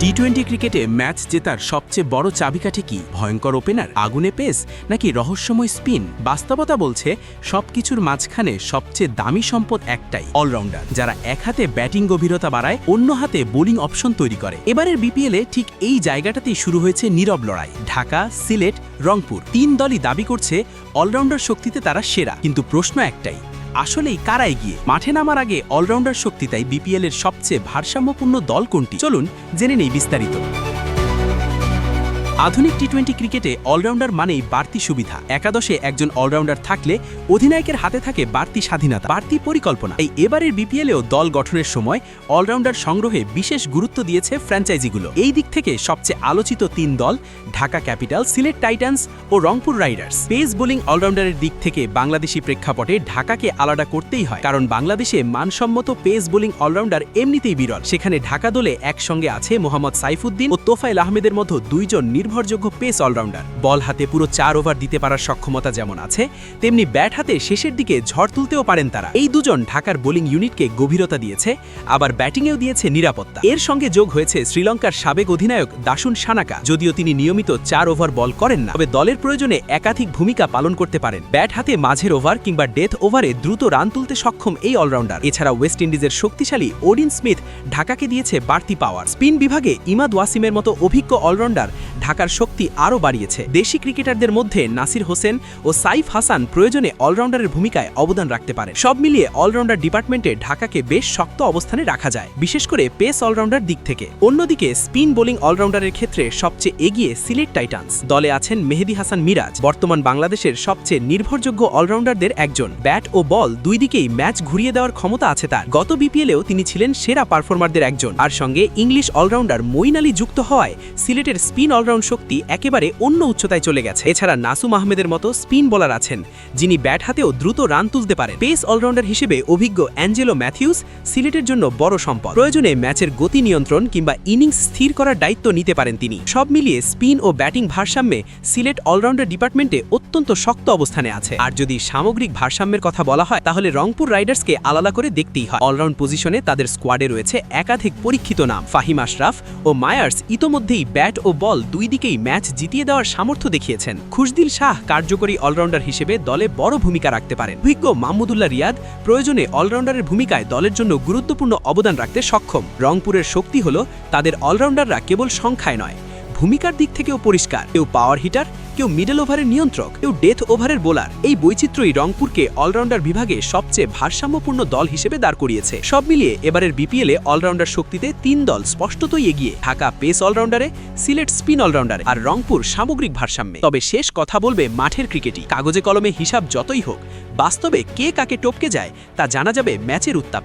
T twenty ক্রিকেটে match জেতার সবচেয়ে বড় চাবিকাঠি কি? ভয়ঙ্কর ওপেনার আগুনে পেস নাকি রহস্যময় স্পিন বাস্তবতা বলছে, সবকিছুর মাঝখানে সবচেয়ে দামি সম্পদ একটাই অলরাউন্ডার যারা এক হাতে ব্যাটিং গভীরতা বাড়ায়, অন্য হাতে বোলিং অপশন তৈরি করে। এবারের বিপিএলে ঠিক এই জায়গাটাতেই শুরু হয়েছে নীরব লড়াই। ঢাকা, সিলেট, রংপুর, তিন দলই দাবি করছে অলরাউন্ডার শক্তিতে তারা সেরা, কিন্তু প্রশ্ন একটাই আসলেই কারা এগিয়ে? মাঠে নামার আগে অলরাউন্ডার শক্তি তাই বিপিএল এর সবচেয়ে ভারসাম্যপূর্ণ দল কোনটি? চলুন জেনে নেই বিস্তারিত। আধুনিক টি টোয়েন্টি ক্রিকেটে অলরাউন্ডার মানেই বাড়তি সুবিধা। একাদশে একজন অলরাউন্ডার থাকলে অধিনায়কের হাতে থাকে বাড়তি স্বাধীনতা, বাড়তি পরিকল্পনা। এই এবারের বিপিএলেও দল গঠনের সময় অলরাউন্ডার সংগ্রহে বিশেষ গুরুত্ব দিয়েছে ফ্র্যাঞ্চাইজিগুলো। এই দিক থেকে সবচেয়ে আলোচিত তিন দল ঢাকা ক্যাপিটাল সিলেট টাইটান্স ও রংপুর রাইডার্স। পেস বোলিং অলরাউন্ডারের দিক থেকে বাংলাদেশি প্রেক্ষাপটে ঢাকাকে আলাদা করতেই হয়, কারণ বাংলাদেশে মানসম্মত পেস বোলিং অলরাউন্ডার এমনিতেই বিরল। সেখানে ঢাকা দলে একসঙ্গে আছে মোহাম্মদ সাইফুদ্দিন ও তোফাইল আহমেদের মতো দুইজন নির্ভরযোগ্য পেস অলরাউন্ডার। বল হাতে পুরো চার ওভার দিতে পারার সক্ষমতা যেমন আছে, তেমনি ব্যাট হাতে শেষের দিকে ঝড় তুলতেও পারেন তারা। এই দুজন ঢাকার বোলিং ইউনিটকে গভীরতা দিয়েছে, আবার ব্যাটিংয়েও দিয়েছে নিরাপত্তা। এর সঙ্গে যোগ হয়েছে শ্রীলঙ্কার সাবেক অধিনায়ক দাসুন সানাকা, যদিও তিনি নিয়মিত চার ওভার বল করেন না, তবে দলের প্রয়োজনে একাধিক ভূমিকা পালন করতে পারেন। ব্যাট হাতে মাঝের ওভার কিংবা ডেথ ওভারে দ্রুত রান তুলতে সক্ষম এই অলরাউন্ডার। এছাড়া ওয়েস্ট ইন্ডিজের শক্তিশালী ওডিন স্মিথ ঢাকাকে দিয়েছে বাড়তি পাওয়ার। স্পিন বিভাগে ইমাদ ওয়াসিমের মতো অভিজ্ঞ অলরাউন্ডার ঢাকার শক্তি আরও বাড়িয়েছে। দেশি ক্রিকেটারদের মধ্যে নাসির হোসেন ও সাইফ হাসান প্রয়োজনে অলরাউন্ডারের ভূমিকায় অবদান রাখতে পারে সব মিলিয়ে অলরাউন্ডার ডিপার্টমেন্টে ঢাকাকে বেশ শক্ত অবস্থানে রাখা যায়, বিশেষ করে পেস অলরাউন্ডার দিক থেকে। অন্যদিকে স্পিন বোলিং অলরাউন্ডারের ক্ষেত্রে সবচেয়ে এগিয়ে সিলেট টাইটান্স। দলে আছেন মেহেদি হাসান মিরাজ, বর্তমান বাংলাদেশের সবচেয়ে নির্ভরযোগ্য অলরাউন্ডারদের একজন। ব্যাট ও বল দুই দিকেই ম্যাচ ঘুরিয়ে দেওয়ার ক্ষমতা আছে তার। গত বিপিএলেও তিনি ছিলেন সেরা পারফরমারদের একজন। আর সঙ্গে ইংলিশ অলরাউন্ডার মইন আলী যুক্ত হওয়ায় সিলেটের স্পিন অলরাউন্ড শক্তি একেবারে অন্য উচ্চতায় চলে গেছে। এছাড়া নাসুম আহমেদের মতো স্পিন বোলার আছেন, যিনি ব্যাট হাতেও দ্রুত রান তুলতে পারেন। পেস অলরাউন্ডার হিসেবে অভিজ্ঞ অ্যাঞ্জেলো ম্যাথিউস সিলেটের জন্য বড় সম্পদ। প্রয়োজনে ম্যাচের গতি নিয়ন্ত্রণ কিংবা ইনিংস স্থির করার দায়িত্ব নিতে পারেন তিনি। সব মিলিয়ে স্পিন ও ব্যাটিং ভারসাম্যে সিলেট অলরাউন্ডার ডিপার্টমেন্টে অত্যন্ত শক্ত অবস্থানে আছে। আর যদি সামগ্রিক ভারসাম্যের কথা বলা হয়, তাহলে রংপুর রাইডার্সকে আলাদা করে দেখতেই হয়। অলরাউন্ড পজিশনে তাদের স্কোয়াডে রয়েছে একাধিক পরীক্ষিত নাম। ফাহিম আশরাফ ও মায়ার্স ইতোমধ্যেই ব্যাট ও বল দুই দিকেই ম্যাচ জিতিয়ে দেওয়ার সামর্থ্য দেখিয়েছেন। খুশদিল শাহ কার্যকরী অলরাউন্ডার হিসেবে দলে বড় ভূমিকা রাখতে পারেন। অভিজ্ঞ মাহমুদুল্লাহ রিয়াদ প্রয়োজনে অলরাউন্ডারের ভূমিকায় দলের জন্য গুরুত্বপূর্ণ অবদান রাখতে সক্ষম। রংপুরের শক্তি হল তাদের অলরাউন্ডাররা কেবল সংখ্যায় নয়, ভূমিকার দিক থেকেও পরিষ্কার। কেউ পাওয়ার হিটার কেউ মিডল ওভারের নিয়ন্ত্রক, কেউ ডেথ ওভারের বোলার এই বৈচিত্র্যই রংপুরকে অলরাউন্ডার বিভাগে সবচেয়ে ভারসাম্যপূর্ণ দল হিসেবে দাঁড় করিয়েছে। সব মিলিয়ে এবারের বিপিএলে অলরাউন্ডার শক্তিতে তিন দল স্পষ্টতই এগিয়ে, ঢাকা পেস অলরাউন্ডারে সিলেট স্পিন অলরাউন্ডারে আর রংপুর সামগ্রিক ভারসাম্যে। তবে শেষ কথা বলবে মাঠের ক্রিকেটই কাগজে কলমে হিসাব যতই হোক, বাস্তবে কে কাকে টপকে যায় তা জানা যাবে ম্যাচের উত্তাপে।